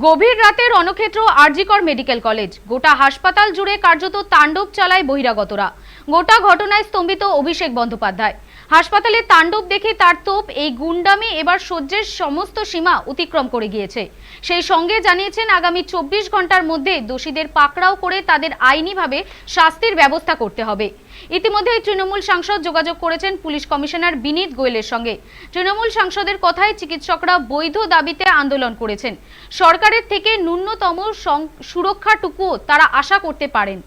গভীর রাতে রণক্ষেত্র RG Kar medical college. গোটা হাসপাতাল জুড়ে কার্যত তাণ্ডব চালায় বহিরাগতরা। গোটা ঘটনায় স্তম্ভিত অভিষেক বন্দ্যোপাধ্যায়। হাসপাতালে তাণ্ডব দেখে তার তোপ, এই গুন্ডামি এবার সহ্যের সমস্ত সীমা অতিক্রম করে গিয়েছে। সেই সঙ্গে জানিয়েছেন, আগামী চব্বিশ ঘণ্টার মধ্যে দোষীদের পাকড়াও করে তাদের আইনিভাবে শাস্তির ব্যবস্থা করতে হবে। ইতিমধ্যে তৃণমূল সাংসদ যোগাযোগ করেছেন পুলিশ কমিশনার বিনীত গোয়েলের সঙ্গে। তৃণমূল সাংসদের কথায় চিকিৎসকরা বৈধ দাবিতে আন্দোলন করেছেন। সরকারের থেকে ন্যূনতম সুরক্ষাটুকুও তারা আশা করতে পারেন।